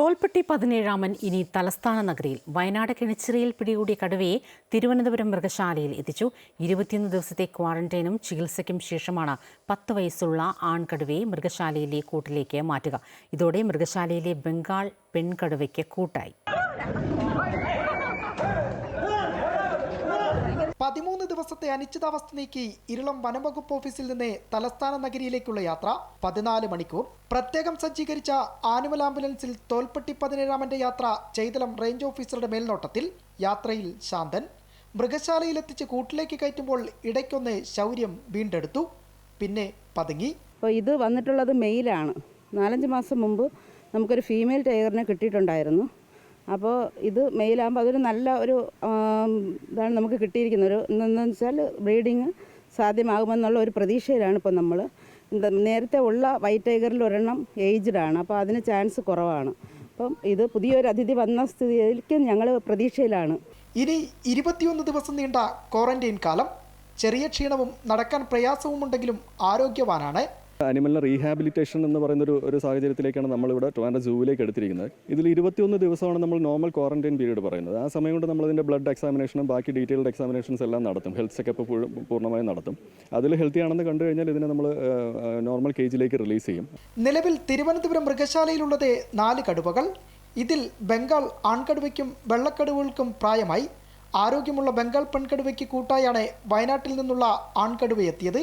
തോൽപ്പെട്ടി പതിനേഴാമൻ ഇനി തലസ്ഥാന നഗരിയിൽ. വയനാട് കിണച്ചിറയിൽ പിടികൂടിയ കടുവയെ തിരുവനന്തപുരം മൃഗശാലയിൽ എത്തിച്ചു. ഇരുപത്തിയൊന്ന് ദിവസത്തെ ക്വാറന്റൈനും ചികിത്സയ്ക്കും ശേഷമാണ് പത്ത് വയസ്സുള്ള ആൺകടുവയെ മൃഗശാലയിലെ കൂട്ടിലേക്ക് മാറ്റുക. ഇതോടെ മൃഗശാലയിലെ ബംഗാൾ പെൺകടുവയ്ക്ക് കൂട്ടായി. പതിമൂന്ന് ദിവസത്തെ അനിശ്ചിതാവസ്ഥ നീക്കി ഇരുളം വനംവകുപ്പ് ഓഫീസിൽ നിന്ന് തലസ്ഥാന നഗരിയിലേക്കുള്ള യാത്ര പതിനാല് മണിക്കൂർ. പ്രത്യേകം സജ്ജീകരിച്ച ആനുവൽ ആംബുലൻസിൽ തോൽപ്പെട്ടി പതിനേഴാമന്റെ യാത്ര ചെയ്തലം റേഞ്ച് ഓഫീസറുടെ മേൽനോട്ടത്തിൽ. യാത്രയിൽ ശാന്തൻ. മൃഗശാലയിലെത്തിച്ച് കൂട്ടിലേക്ക് കയറ്റുമ്പോൾ ഇടയ്ക്കൊന്ന് ശൗര്യം വീണ്ടെടുത്തു. പിന്നെ പതുങ്ങി. അപ്പോൾ ഇത് വന്നിട്ടുള്ളത് മെയിലാണ്. നാലഞ്ച് മാസം മുമ്പ് നമുക്കൊരു ഫീമെയിൽ ടൈഗറിനെ കിട്ടിയിട്ടുണ്ടായിരുന്നു. അപ്പോൾ ഇത് മെയിലാകുമ്പോൾ അതൊരു നല്ല ഒരു ഇതാണ് നമുക്ക് കിട്ടിയിരിക്കുന്ന ഒരു എന്താണെന്ന് വെച്ചാൽ ബ്രീഡിങ് സാധ്യമാകുമെന്നുള്ള ഒരു പ്രതീക്ഷയിലാണ് ഇപ്പോൾ നമ്മൾ. നേരത്തെ ഉള്ള വൈറ്റ് ടൈഗറിൽ ഒരെണ്ണം ഏജ്ഡ് ആണ്. അപ്പോൾ അതിന് ചാൻസ് കുറവാണ്. അപ്പം ഇത് പുതിയൊരു അതിഥി വന്ന സ്ഥിതിയിലേക്ക് ഞങ്ങൾ പ്രതീക്ഷയിലാണ്. ഇനി ഇരുപത്തിയൊന്ന് ദിവസം നീണ്ട ക്വാറന്റൈൻ കാലം. ചെറിയ ക്ഷീണവും നടക്കാൻ പ്രയാസവുമുണ്ടെങ്കിലും ആരോഗ്യവാനാണ് അനിമലിനെ റീഹാബിലിറ്റേഷൻ എന്ന് പറയുന്ന ഒരു ഒരു സാഹചര്യത്തിലേക്കാണ് നമ്മളിവിടെ ട്രിവാൻഡ്രം സൂവിലേക്ക് എടുത്തിരിക്കുന്നത്. ഇതിൽ ഇരുപത്തിയൊന്ന് ദിവസമാണ് നമ്മൾ നോർമൽ ക്വാറന്റൈൻ പീരീഡ് പറയുന്നത്. ആ സമയം കൊണ്ട് നമ്മൾ ഇതിന്റെ ബ്ലഡ് എക്സാമിനേഷനും ബാക്കി ഡീറ്റെയിൽഡ് എക്സാമിനേഷൻസ് എല്ലാം നടത്തും. ഹെൽത്ത് ചെക്കപ്പ് പൂർണമായും നടത്തും. അതിൽ ഹെൽത്തി ആണെന്ന് കണ്ടു കഴിഞ്ഞാൽ ഇതിനെ നമ്മൾ നോർമൽ കേജിലേക്ക് റിലീസ് ചെയ്യും. നിലവിൽ തിരുവനന്തപുരം മൃഗശാലയിലുള്ളത് നാല് കടുവകൾ. ഇതിൽ ബംഗാൾ ആൺകടുവയ്ക്കും വെള്ളക്കടുവകൾക്കും പ്രായമായി. ആരോഗ്യമുള്ള ബംഗാൾ പെൺകടുവയ്ക്ക് കൂട്ടായാണ് വയനാട്ടിൽ നിന്നുള്ള ആൺകടുവ എത്തിയത്.